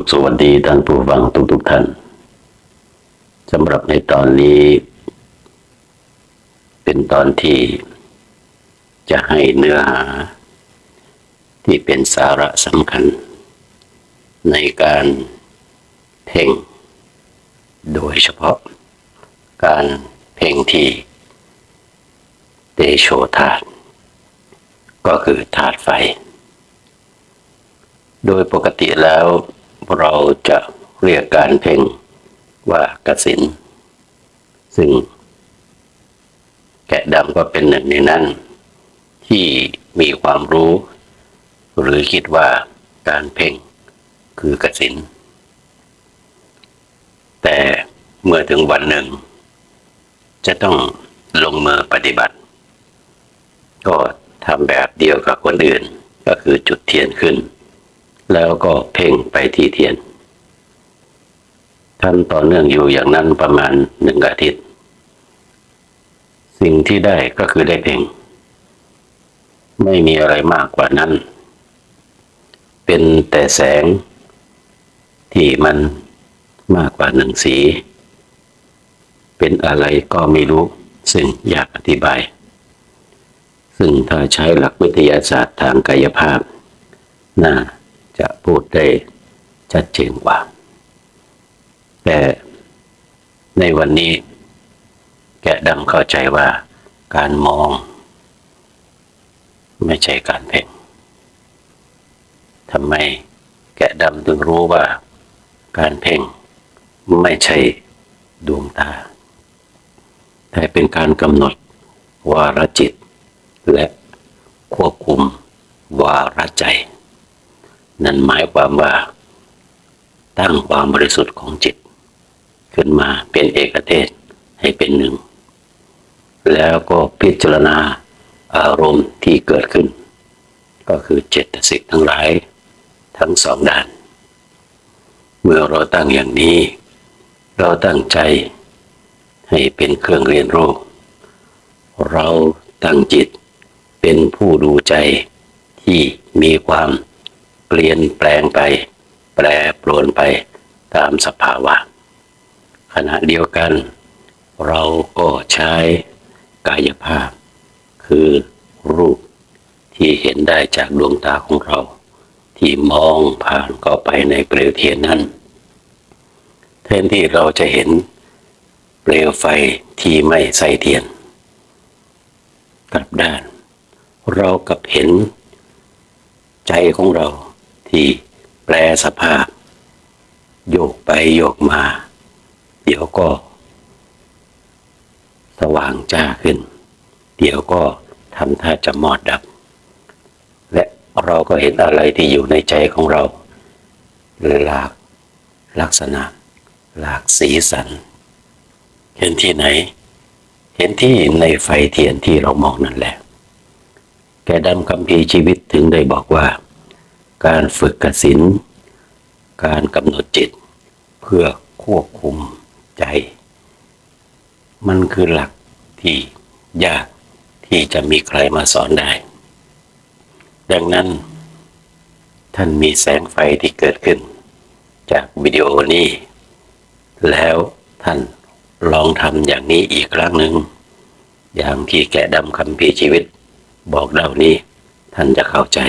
สุขสวัสดีท่านผู้ฟังทุกๆท่านสำหรับในตอนนี้ เป็นตอนที่จะให้เนื้อหา ที่เป็นสาระสำคัญ ในการเพ่ง โดยเฉพาะ การเพ่งที่เตโชธาตก็คือธาตุไฟ โดยปกติแล้ว เราจะเรียกการเพ่งว่ากสินซึ่ง แกะดำก็เป็นหนึ่งในนั้น ที่มีความรู้ หรือคิดว่าการเพ่งคือกสินแต่เมื่อถึงวันหนึ่ง จะต้องลงมือปฏิบัติ ก็ทำแบบเดียวกับคนอื่นก็คือจุดเทียนขึ้น แล้วก็เพ่งไปที่เทียนทำต่อเนื่องอยู่อย่างนั้นประมาณหนึ่งอาทิตย์ สิ่งที่ได้ก็คือได้เพ่ง ไม่มีอะไรมากกว่านั้น เป็นแต่แสง ที่มันมากกว่าหนึ่งสี เป็นอะไรก็ไม่รู้ ซึ่งอยากอธิบาย ซึ่งถ้าใช้หลักวิทยาศาสตร์ทางกายภาพ น่า จะพูดได้ชัดเจนกว่า แต่ในวันนี้ แกะดำเข้าใจว่าการมอง ไม่ใช่การเพ่งทำไมแกะดำถึงรู้ว่า การเพ่งไม่ใช่ดวงตา แต่เป็นการกำหนดวาระจิต และควบคุมวาระใจ นั่นหมายความว่า ตั้งความบริสุทธิ์ของจิต ขึ้นมาเป็นเอกเทศให้เป็นหนึ่ง แล้วก็พิจารณาอารมณ์ที่เกิดขึ้น ก็คือเจตสิกทั้งหลายทั้งสองด้าน เมื่อเราตั้งอย่างนี้ เราตั้งใจให้เป็นเครื่องเรียนรู้ เราตั้งจิตเป็นผู้ดูใจที่มีความ เปลี่ยนแปลงไป แปรปรวนไปตามสภาวะ ขณะเดียวกัน เราก็ใช้กายภาพ คือรูปที่เห็นได้จากดวงตาของเรา ที่มองผ่านเข้าไปในเปลวเทียนนั้นแทนที่เราจะเห็นเปลวไฟที่ไม่ใส่เทียน กลับด้าน เรากับเห็นใจของเรา ที่แปลสภาพ โยกไปโยกมา เดี๋ยวก็ สว่างจ้าขึ้น เดี๋ยวก็ทำท่าจะมอดดับ และเราก็เห็นอะไรที่อยู่ในใจของเราหลากลักษณะ หลากสีสัน เห็นที่ไหน เห็นที่ในไฟเทียนที่เรามองนั่นแหละ แกดำคำพีชีวิตถึงได้บอกว่า การฝึกกสินการกำหนดจิต เพื่อควบคุมใจ มันคือหลักที่ยากที่จะมีใครมาสอนได้ ดังนั้น ท่านมีแสงไฟที่เกิดขึ้น จากวิดีโอนี้ แล้วท่านลองทำอย่างนี้อีกครั้งหนึ่ง อย่างที่แกะดำคำพีชีวิต บอกเล่านี้ท่านจะเข้าใจ